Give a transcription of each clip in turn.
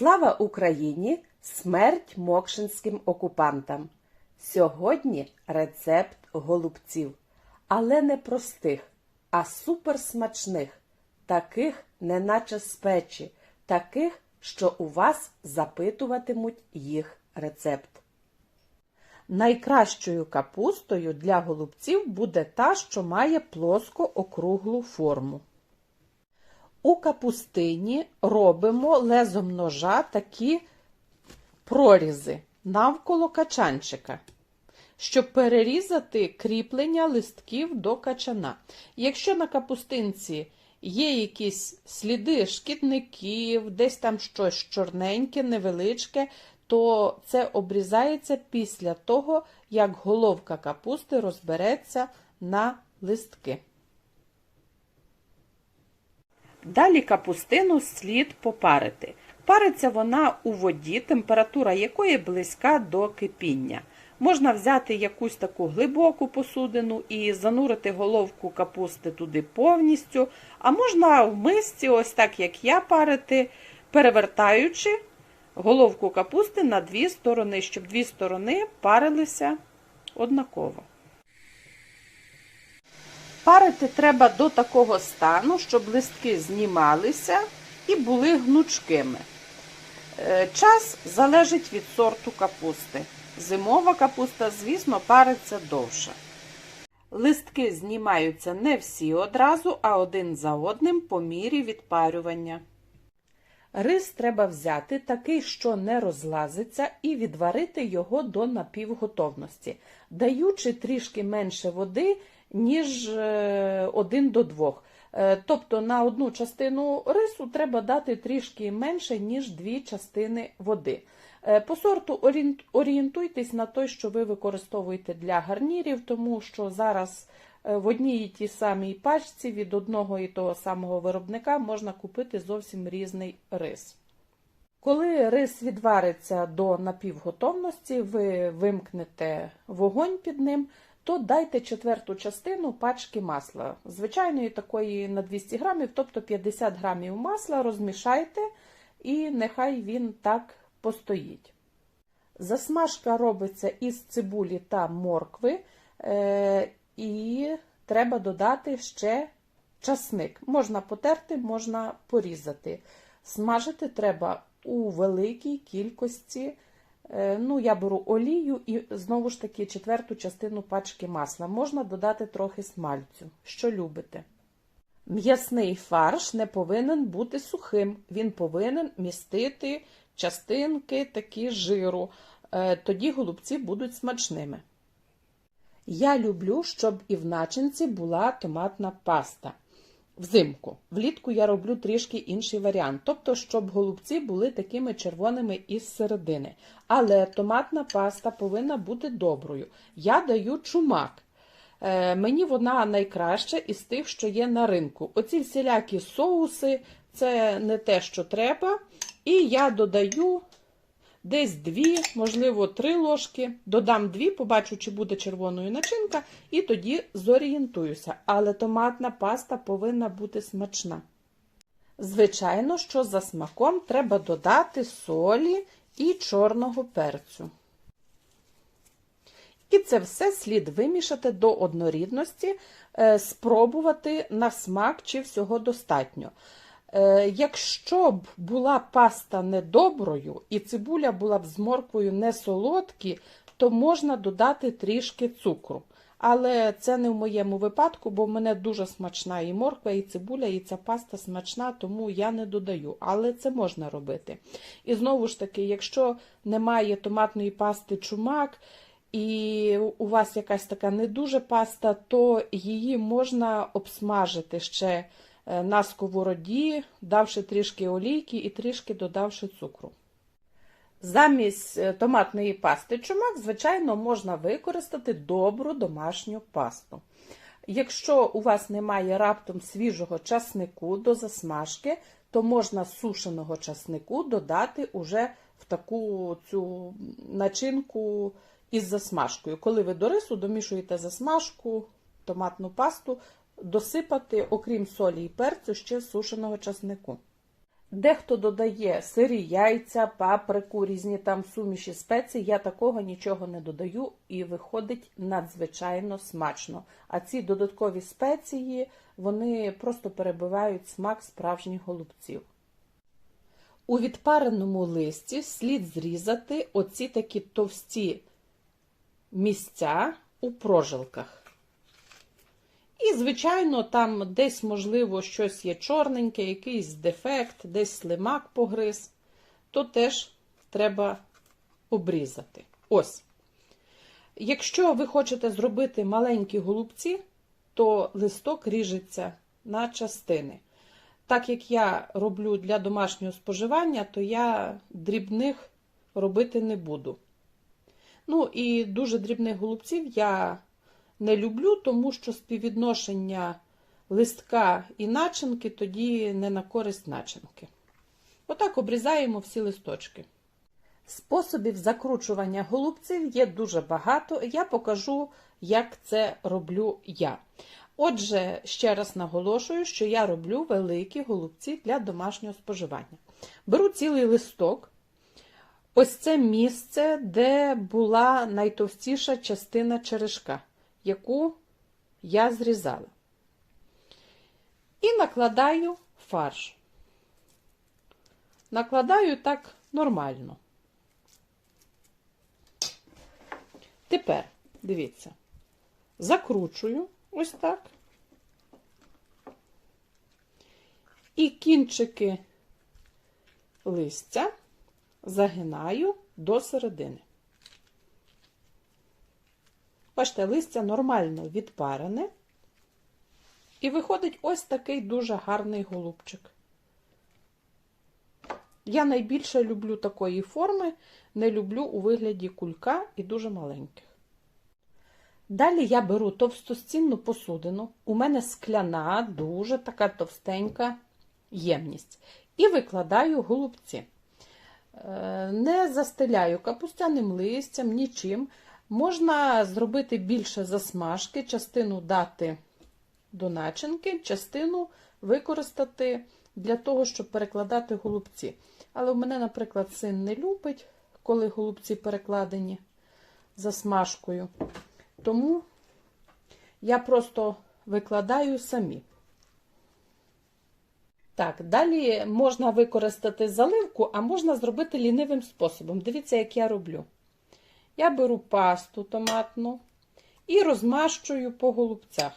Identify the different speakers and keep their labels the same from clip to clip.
Speaker 1: Слава Україні! Смерть мокшинським окупантам! Сьогодні рецепт голубців, але не простих, а суперсмачних, таких, неначе з печі, таких, що у вас запитуватимуть їх рецепт. Найкращою капустою для голубців буде та, що має плоско округлу форму. У капустині робимо лезом ножа такі прорізи навколо качанчика, щоб перерізати кріплення листків до качана. Якщо на капустинці є якісь сліди шкідників, десь там щось чорненьке, невеличке, то це обрізається після того, як головка капусти розбереться на листки. Далі капустину слід попарити. Париться вона у воді, температура якої близька до кипіння. Можна взяти якусь таку глибоку посудину і занурити головку капусти туди повністю, а можна в мисці, ось так як я парити, перевертаючи головку капусти на дві сторони, щоб дві сторони парилися однаково. Парити треба до такого стану, щоб листки знімалися і були гнучкими. Е, Час залежить від сорту капусти. Зимова капуста, звісно, париться довше. Листки знімаються не всі одразу, а один за одним по мірі відпарювання. Рис треба взяти такий, що не розлазиться, і відварити його до напівготовності, даючи трішки менше води, ніж один до двох. Е, Тобто на одну частину рису треба дати трішки менше, ніж дві частини води. Е, По сорту орієнт- орієнтуйтесь на той, що ви використовуєте для гарнірів, тому що зараз е, в одній і тій самій пачці від одного і того самого виробника можна купити зовсім різний рис. Коли рис відвариться до напівготовності, ви вимкнете вогонь під ним, то дайте четверту частину пачки масла. Звичайної такої на 200 грамів, тобто 50 грамів масла, розмішайте і нехай він так постоїть. Засмажка робиться із цибулі та моркви, е, і треба додати ще часник. Можна потерти, можна порізати. Смажити треба у великій кількості. Е, Ну, я беру олію і знову ж таки четверту частину пачки масла. Можна додати трохи смальцю, що любите. М'ясний фарш не повинен бути сухим, він повинен містити частинки такі жиру. Е, Тоді голубці будуть смачними. Я люблю, щоб і в начинці була томатна паста. Взимку. Влітку я роблю трішки інший варіант, тобто, щоб голубці були такими червоними із середини. Але томатна паста повинна бути доброю. Я даю чумак. Е, мені вона найкраща із тих, що є на ринку. Оці всілякі соуси це не те, що треба. І я додаю десь дві, можливо, три ложки. Додам дві, побачу, чи буде червоною начинка, і тоді зорієнтуюся. Але томатна паста повинна бути смачна. Звичайно, що за смаком треба додати солі і чорного перцю. І це все слід вимішати до однорідності, е, спробувати на смак, чи всього достатньо. Е, Якщо б була паста недоброю і цибуля була б з морквою не солодкі, то можна додати трішки цукру. Але це не в моєму випадку, бо в мене дуже смачна і морква, і цибуля, і ця паста смачна, тому я не додаю. Але це можна робити. І знову ж таки, якщо немає томатної пасти чумак, і у вас якась така не дуже паста, то її можна обсмажити ще на сковороді, давши трішки олійки і трішки додавши цукру. Замість е, томатної пасти чумак, звичайно, можна використати добру домашню пасту. Якщо у вас немає раптом свіжого часнику до засмажки, то можна сушеного часнику додати уже в таку цю начинку із засмажкою. Коли ви до рису домішуєте засмажку, томатну пасту, досипати, окрім солі і перцю, ще сушеного часнику. Дехто додає сирі яйця, паприку, різні там суміші спецій. Я такого нічого не додаю і виходить надзвичайно смачно. А ці додаткові спеції вони просто перебивають смак справжніх голубців. У відпареному листі слід зрізати оці такі товсті місця у прожилках. І, звичайно, там десь, можливо, щось є чорненьке, якийсь дефект, десь слимак погриз, то теж треба обрізати. Ось. Якщо ви хочете зробити маленькі голубці, то листок ріжеться на частини. Так як я роблю для домашнього споживання, то я дрібних робити не буду. Ну і дуже дрібних голубців я не люблю, тому що співвідношення листка і начинки тоді не на користь начинки. Отак обрізаємо всі листочки. Способів закручування голубців є дуже багато. Я покажу, як це роблю я. Отже, ще раз наголошую, що я роблю великі голубці для домашнього споживання. Беру цілий листок. Ось це місце, де була найтовстіша частина черешка, яку я зрізала. І накладаю фарш. Накладаю так нормально. Тепер, дивіться, закручую ось так. І кінчики листя загинаю до середини. Бачите, листя нормально відпарене. І виходить ось такий дуже гарний голубчик. Я найбільше люблю такої форми, не люблю у вигляді кулька і дуже маленьких. Далі я беру товстостінну посудину, у мене скляна, дуже така товстенька ємність. І викладаю голубці. Е, Не застеляю капустяним листям, нічим. Можна зробити більше засмажки, частину дати до начинки, частину використати для того, щоб перекладати голубці. Але в мене, наприклад, син не любить, коли голубці перекладені засмажкою. Тому я просто викладаю самі. Так, далі можна використати заливку, а можна зробити лінивим способом. Дивіться, як я роблю. Я беру пасту томатну і розмащую по голубцях.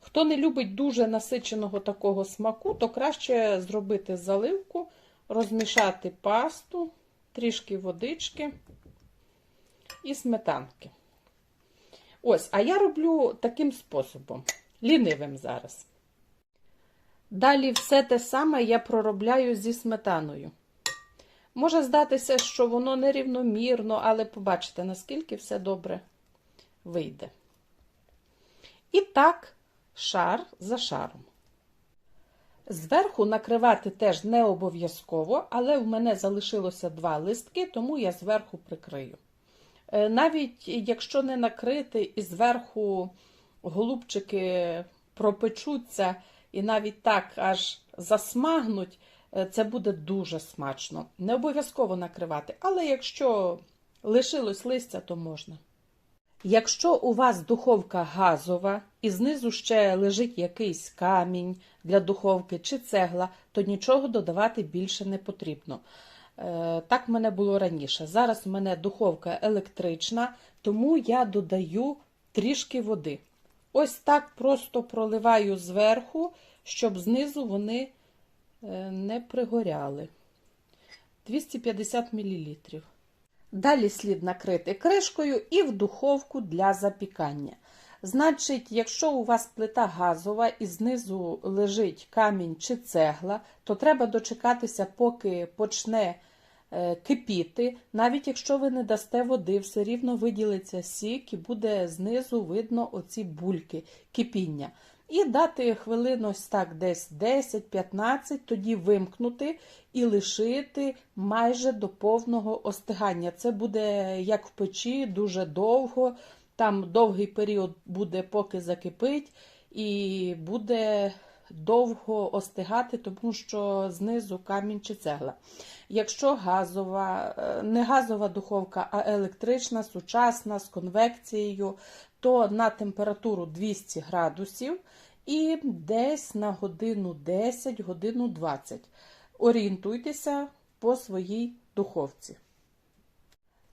Speaker 1: Хто не любить дуже насиченого такого смаку, то краще зробити заливку, розмішати пасту, трішки водички і сметанки. Ось, а я роблю таким способом, лінивим зараз. Далі все те саме я проробляю зі сметаною. Може здатися, що воно нерівномірно, але побачите, наскільки все добре вийде. І так, шар за шаром. Зверху накривати теж не обов'язково, але в мене залишилося два листки, тому я зверху прикрию. Е, Навіть якщо не накрити і зверху голубчики пропечуться і навіть так аж засмагнуть, це буде дуже смачно. Не обов'язково накривати, але якщо лишилось листя, то можна. Якщо у вас духовка газова і знизу ще лежить якийсь камінь для духовки чи цегла, то нічого додавати більше не потрібно. Е, Так в мене було раніше. Зараз у мене духовка електрична, тому я додаю трішки води. Ось так просто проливаю зверху, щоб знизу вони е, не пригоряли. 250 мл. Далі слід накрити кришкою і в духовку для запікання. Значить, якщо у вас плита газова і знизу лежить камінь чи цегла, то треба дочекатися, поки почне е, кипіти. Навіть якщо ви не дасте води, все рівно виділиться сік і буде знизу видно оці бульки кипіння. І дати хвилин ось так десь 10-15, тоді вимкнути і лишити майже до повного остигання. Це буде як в печі, дуже довго. Там довгий період буде, поки закипить, і буде довго остигати, тому що знизу камінь чи цегла. Якщо газова, е, не газова духовка, а електрична, сучасна з конвекцією, то на температуру 200 градусів і десь на годину 10, годину 20. Орієнтуйтеся по своїй духовці.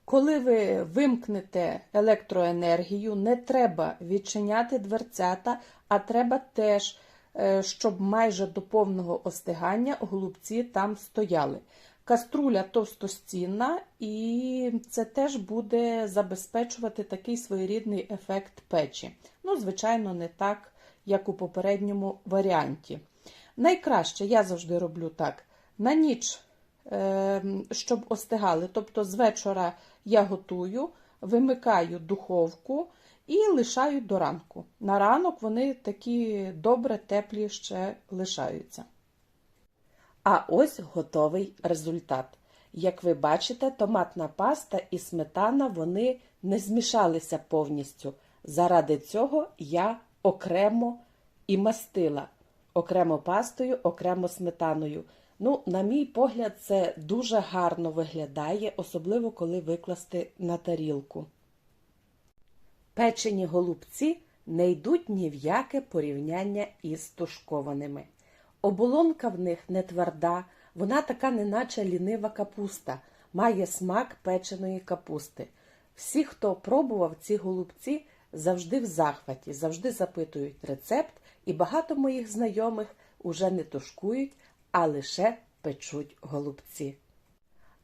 Speaker 1: Коли ви вимкнете електроенергію, не треба відчиняти дверцята, а треба теж, щоб майже до повного остигання голубці там стояли. Каструля товстостінна, і це теж буде забезпечувати такий своєрідний ефект печі. Ну, звичайно, не так, як у попередньому варіанті. Найкраще я завжди роблю так: на ніч е, щоб остигали. Тобто з вечора я готую, вимикаю духовку і лишаю до ранку. На ранок вони такі добре теплі ще лишаються. А ось готовий результат. Як ви бачите, томатна паста і сметана вони не змішалися повністю. Заради цього я окремо і мастила. Окремо пастою, окремо сметаною. Ну, на мій погляд, це дуже гарно виглядає, особливо коли викласти на тарілку. Печені голубці не йдуть ні в яке порівняння із тушкованими. Оболонка в них не тверда, вона така неначе лінива капуста, має смак печеної капусти. Всі, хто пробував ці голубці, завжди в захваті, завжди запитують рецепт, і багато моїх знайомих уже не тушкують, а лише печуть голубці.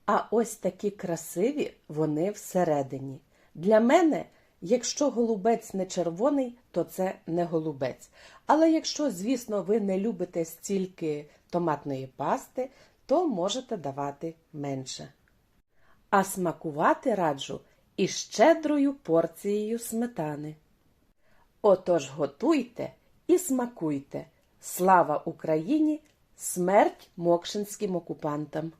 Speaker 1: А ось такі красиві вони всередині. Для мене, якщо голубець не червоний, то це не голубець. Але якщо, звісно, ви не любите стільки томатної пасти, то можете давати менше. А смакувати раджу із щедрою порцією сметани. Отож готуйте і смакуйте. Слава Україні! Смерть мокшинським окупантам!